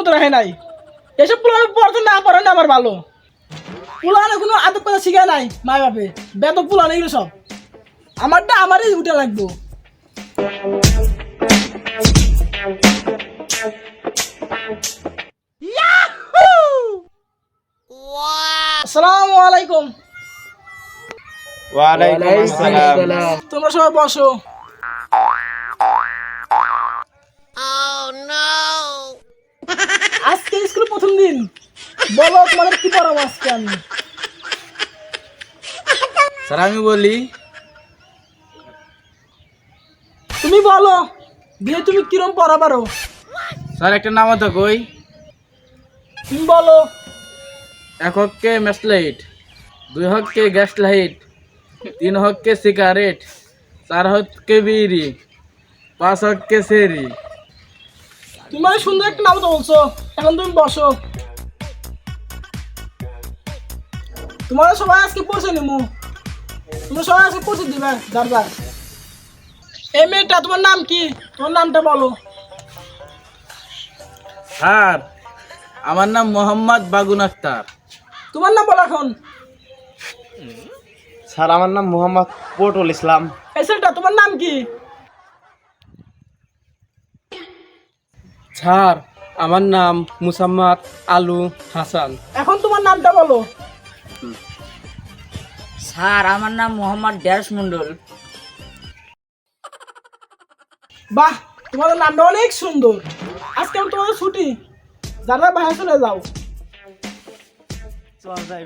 মতো রাখে নাই। এসব পোলাপান পড়তে না পারে না আমার ভালো। পোলানো কোনো আদব কথা শিখে নাই মা বাপে। বেত পোলানো এগুলো সব। আমারটা আমারই উঠে লাগবো। আসসালামু আলাইকুম। ওয়ালাইকুম আসসালাম। তোমরা সবাই বসো। দিন। বলো তোমাদের কি পড়াবো আজকে আমি? স্যার আমি বলি তুমি বলো দিয়ে তুমি কিরম পড়া পারো স্যার একটা নাম তো কই। তুমি বলো। এক হককে ম্যাসলাইট দুই হককে গ্যাস লাইট তিন হককে সিগারেট চার হককে বিড়ি পাঁচ হককে সেরি। তুমি সুন্দর একটা নাম তো বলছো। এখন তুমি বসো। তোমার সবাই আজকে পৌঁছে নিমু। তুমি সবাই আজকে পৌঁছে দিবে। দারদার এই মেয়েটা তোমার নাম কি? তোমার নামটা বলো। স্যার আমার নাম মোহাম্মদ বাগুন আক্তার। তোমার নাম বলো এখন। স্যার আমার নাম মোহাম্মদ পটল ইসলাম। এই ছেলেটা তোমার নাম কি? স্যার আমার নাম মুসাম্মাদ আলু হাসান। এখন তোমার নামটা বলো। স্যার আমার নাম মোহাম্মদ ড্যাশ মন্ডল বাহ তোমাদের নামটা অনেক সুন্দর। আজকে আমি তোমাদের ছুটি। যারা বাইরে চলে যাও। চল যাই